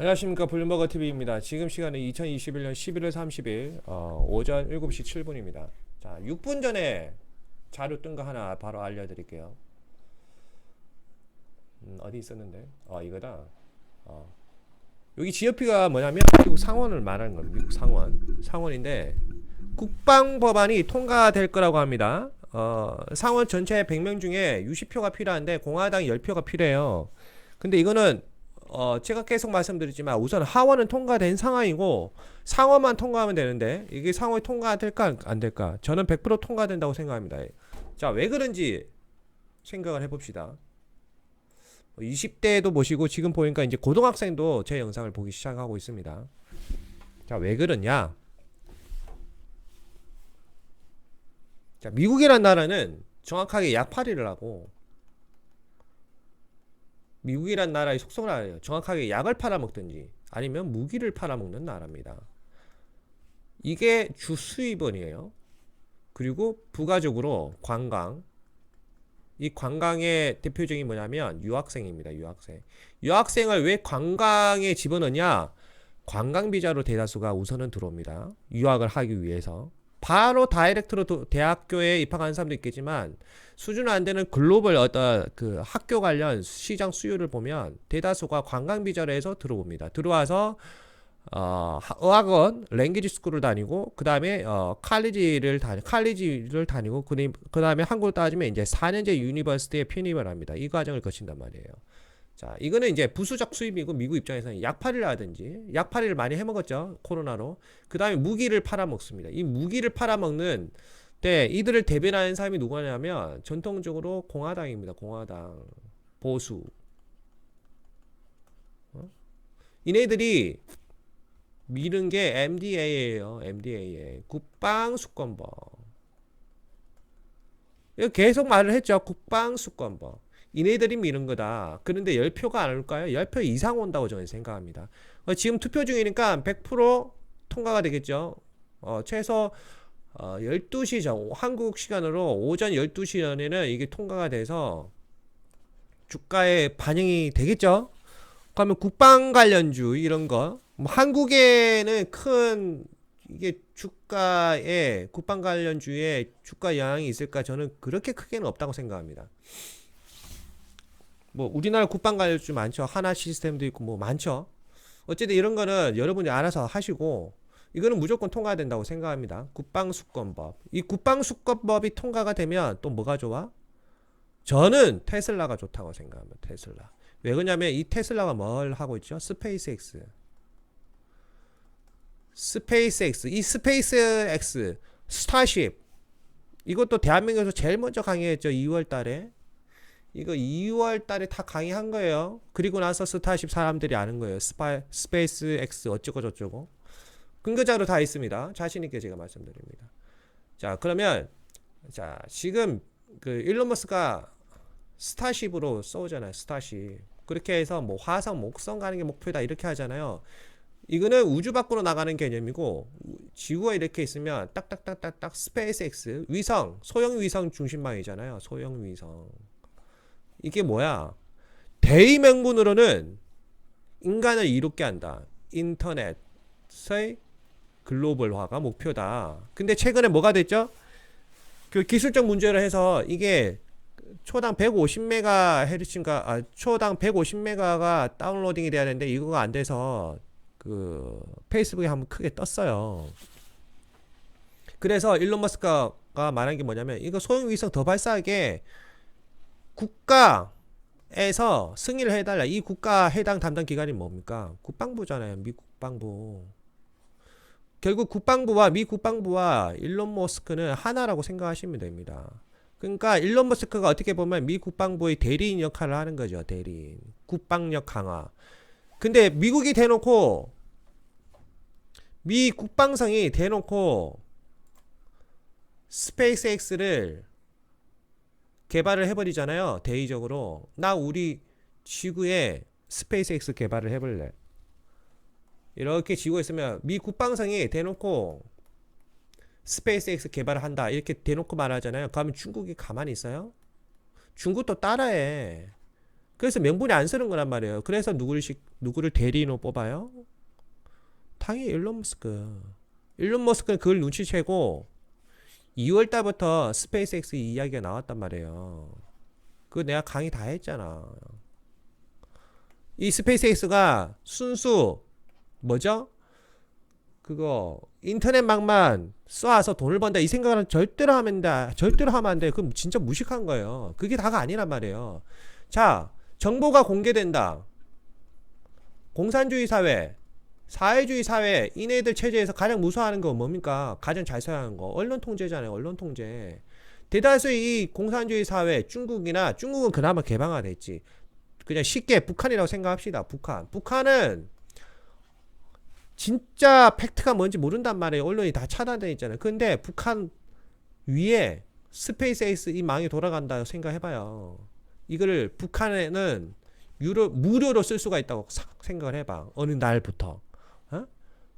안녕하십니까 블룸버거 TV입니다. 지금 시간은 2021년 11월 30일 어, 오전 7시 7분입니다. 자, 6분 전에 자료 뜬 거 하나 바로 알려드릴게요. 음, 어디 있었는데? 어, 이거다. 어. 여기 GOP가 뭐냐면 미국 상원을 말하는 겁니다. 미국 상원. 상원인데 국방 법안이 통과될 거라고 합니다. 어, 상원 전체 100명 중에 60표가 필요한데 공화당 10표가 필요해요. 근데 이거는 어, 제가 계속 말씀드리지만 우선 하원은 통과된 상황이고 상원만 통과하면 되는데 이게 상원이 통과될까 안 될까? 저는 100% 통과된다고 생각합니다. 자, 왜 그런지 생각을 해봅시다. 20대도 보시고 지금 보니까 이제 고등학생도 제 영상을 보기 시작하고 있습니다. 자, 왜 그러냐? 자, 미국이란 나라는 정확하게 약팔이를 하고 미국이란 나라의 속성을 알아요. 정확하게 약을 팔아먹든지 아니면 무기를 팔아먹는 나라입니다. 이게 주 수입원이에요. 그리고 부가적으로 관광. 이 관광의 대표적인 뭐냐면 유학생입니다. 유학생. 유학생을 왜 관광에 집어넣냐? 관광 비자로 대다수가 우선은 들어옵니다. 유학을 하기 위해서. 바로 다이렉트로 도- 대학교에 입학하는 사람도 있겠지만 수준 안 되는 글로벌 어떤 그 학교 관련 시장 수요를 보면 대다수가 관광 비자로 해서 들어옵니다. 들어와서 어, 하- 어학원, 랭귀지 스쿨을 다니고 그 다음에 어, 칼리지를 다니 칼리지를 다니고 그, 그다음에 한국으로 따지면 이제 4년제 유니버시티에 편입을 합니다. 이 과정을 거친단 말이에요. 자, 이거는 이제 부수적 수입이고 미국 입장에서는 약팔이를 하든지 약팔이를 많이 해먹었죠 코로나로. 그 다음에 무기를 팔아먹습니다. 이 무기를 팔아먹는 때 이들을 대변하는 사람이 누구냐면 전통적으로 공화당입니다. 공화당 보수. 어? 이네들이 미는 게 MDA예요. MDA에 국방 수권법. 이거 계속 말을 했죠. 국방 수권법. 이네들이 미는 거다. 그런데 10표가 안 올까요? 10표 이상 온다고 저는 생각합니다. 어, 지금 투표 중이니까 100% 통과가 되겠죠. 어, 최소 어, 12시 전, 한국 시간으로 오전 12시 전에는 이게 통과가 돼서 주가에 반영이 되겠죠? 그러면 국방 관련주 이런 거, 뭐 한국에는 큰 이게 주가에 국방 관련주에 주가 영향이 있을까? 저는 그렇게 크게는 없다고 생각합니다. 뭐 우리나라 국방 관련주 많죠. 하나 시스템도 있고 뭐 많죠. 어쨌든 이런 거는 여러분이 알아서 하시고 이거는 무조건 통과가 된다고 생각합니다. 국방수권법. 이 국방수권법이 통과가 되면 또 뭐가 좋아? 저는 테슬라가 좋다고 생각합니다. 테슬라. 왜 그러냐면 이 테슬라가 뭘 하고 있죠? 스페이스X. 스페이스X. 이 스페이스X 스타쉽. 이것도 대한민국에서 제일 먼저 강의했죠. 2월 달에. 이거 2월 달에 다 강의한 거예요. 그리고 나서 스타쉽 사람들이 아는 거예요. 스파, 스페이스 X 어쩌고 저쩌고. 근거자로 다 있습니다. 자신 있게 제가 말씀드립니다. 자, 그러면 자, 지금 그 일론 머스크가 스타쉽으로 쏘잖아요. 스타쉽. 그렇게 해서 뭐 화성, 목성 가는 게 목표다 이렇게 하잖아요. 이거는 우주 밖으로 나가는 개념이고 우- 지구가 이렇게 있으면 딱딱딱딱딱 스페이스 X 위성, 소형 위성 중심망이잖아요. 소형 위성. 이게 뭐야? 대의 명분으로는 인간을 이롭게 한다. 인터넷의 글로벌화가 목표다. 근데 최근에 뭐가 됐죠? 그 기술적 문제로 해서 이게 초당 150메가 헤르츠인가 아, 초당 150메가가 다운로딩이 돼야 되는데 이거가 안 돼서 그 페이스북에 한번 크게 떴어요. 그래서 일론 머스크가 말한 게 뭐냐면 이거 소형 위성 더 발사하게 국가에서 승인을 해달라. 이 국가 해당 담당 기관이 뭡니까? 국방부잖아요. 미 국방부. 결국 국방부와 미 국방부와 일론 머스크는 하나라고 생각하시면 됩니다. 그러니까 일론 머스크가 어떻게 보면 미 국방부의 대리인 역할을 하는 거죠. 대리인. 국방력 강화. 근데 미국이 대놓고 미 국방성이 대놓고 스페이스X를 개발을 해버리잖아요. 대의적으로 나 우리 지구에 스페이스X 개발을 해볼래. 이렇게 지구에 있으면 미 국방성이 대놓고 스페이스X 개발을 한다 이렇게 대놓고 말하잖아요. 그러면 중국이 가만히 있어요? 중국도 따라해. 그래서 명분이 안 쓰는 거란 말이에요. 그래서 누구를 시, 누구를 대리인으로 뽑아요? 당연히 일론 머스크. 일론 머스크는 그걸 눈치채고 2월 달부터 스페이스X 이야기가 나왔단 말이에요. 그거 내가 강의 다 했잖아. 이 스페이스X가 순수 뭐죠? 그거 인터넷망만 쏴서 돈을 번다 이 생각은 절대로 하면 안 돼. 절대로 하면 안 돼. 그럼 진짜 무식한 거예요. 그게 다가 아니란 말이에요. 자, 정보가 공개된다. 공산주의 사회, 사회주의 사회, 이네들 체제에서 가장 무서워하는 거 뭡니까? 가장 잘 하는 거. 언론 통제잖아요. 언론 통제. 대다수 이 공산주의 사회, 중국이나 중국은 그나마 개방화됐지. 그냥 쉽게 북한이라고 생각합시다. 북한. 북한은 진짜 팩트가 뭔지 모른단 말이에요. 언론이 다 차단돼 있잖아요. 근데 북한 위에 스페이스 X 이 망이 돌아간다 생각해봐요. 이거를 북한에는 유료, 무료로 쓸 수가 있다고 사- 생각을 해봐. 어느 날부터.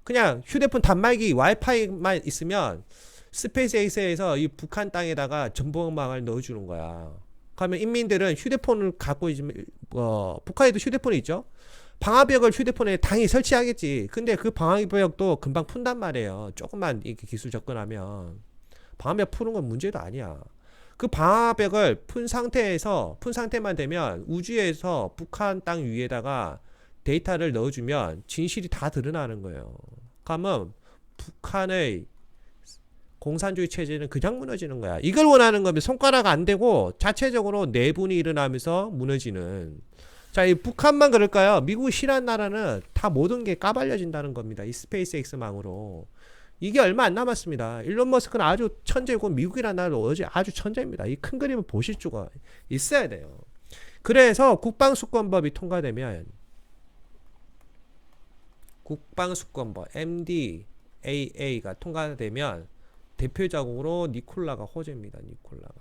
어? 그냥 휴대폰 단말기 와이파이만 있으면 스페이스 X에서 이 북한 땅에다가 전범망을 넣어주는 거야. 그러면 인민들은 휴대폰을 갖고 있으면 어, 북한에도 휴대폰이 있죠. 방화벽을 휴대폰에 당연히 설치하겠지. 근데 그 방화벽도 금방 푼단 말이에요. 조금만 이렇게 기술 접근하면 방화벽 푸는 건 문제도 아니야. 그 방화벽을 푼 상태에서 푼 상태만 되면 우주에서 북한 땅 위에다가 데이터를 넣어주면 진실이 다 드러나는 거예요. 그러면 북한의 공산주의 체제는 그냥 무너지는 거야. 이걸 원하는 거면 손가락 안 대고 자체적으로 내분이 일어나면서 무너지는. 자, 이 북한만 그럴까요? 미국이 싫어하는 나라는 다 모든 게 까발려진다는 겁니다. 이 스페이스 X망으로. 이게 얼마 안 남았습니다. 일론 머스크는 아주 천재고 미국이라는 나라도 어제 아주 천재입니다. 이 큰 그림을 보실 수가 있어야 돼요. 그래서 국방수권법이 통과되면 국방수권법 MDAA가 통과되면 대표적으로 니콜라가 호재입니다. 니콜라가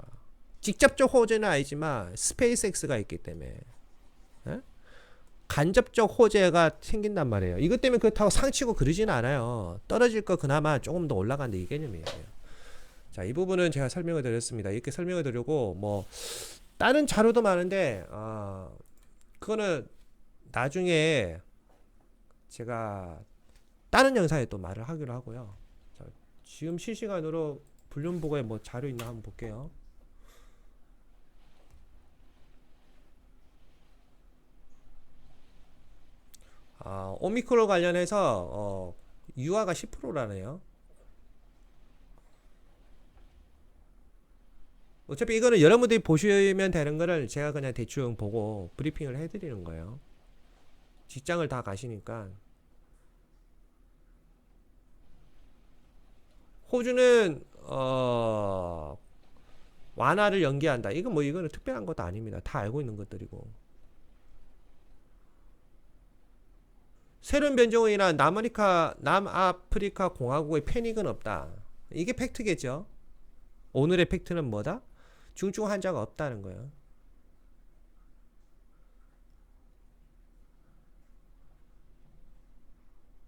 직접적 호재는 아니지만 스페이스X가 있기 때문에 예? 간접적 호재가 생긴단 말이에요. 이것 때문에 그렇다고 상치고 그러지는 않아요. 떨어질 거 그나마 조금 더 올라간다 이 개념이에요. 자, 이 부분은 제가 설명을 드렸습니다. 이렇게 설명을 드리고 뭐 다른 자료도 많은데 아 그거는 나중에 제가 다른 영상에 또 말을 하기로 하고요. 자, 지금 실시간으로 불륜보고에 뭐 자료 있나 한번 볼게요. 아, 오미크론 관련해서 어, 유아가 10%라네요. 어차피 이거는 여러분들이 보시면 되는 거를 제가 그냥 대충 보고 브리핑을 해드리는 거예요. 직장을 다 가시니까. 호주는 어, 완화를 연기한다. 이건 뭐 이거는 특별한 것도 아닙니다. 다 알고 있는 것들이고. 새로운 변종으로 인한 남아프리카 남아프리카 공화국의 패닉은 없다. 이게 팩트겠죠. 오늘의 팩트는 뭐다? 중증 환자가 없다는 거예요.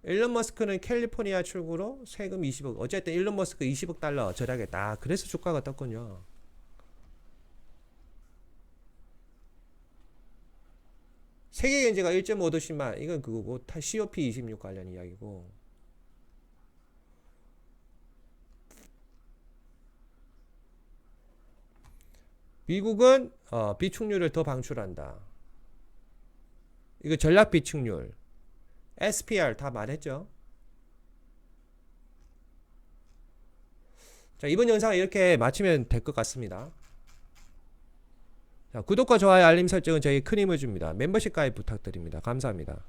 일론 머스크는 캘리포니아 출구로 세금 20억. 어쨌든 일론 머스크 20억 달러 절약했다. 그래서 주가가 떴군요. 세계 경제가 1.5도씩만 이건 그거고 다 COP 26 관련 이야기고 미국은 어, 비축률을 더 방출한다. 이거 전략 비축률 SPR 다 말했죠. 자 이번 영상 이렇게 마치면 될 것 같습니다. 자, 구독과 좋아요 알림 설정은 저희 큰 힘을 줍니다. 멤버십 가입 부탁드립니다. 감사합니다.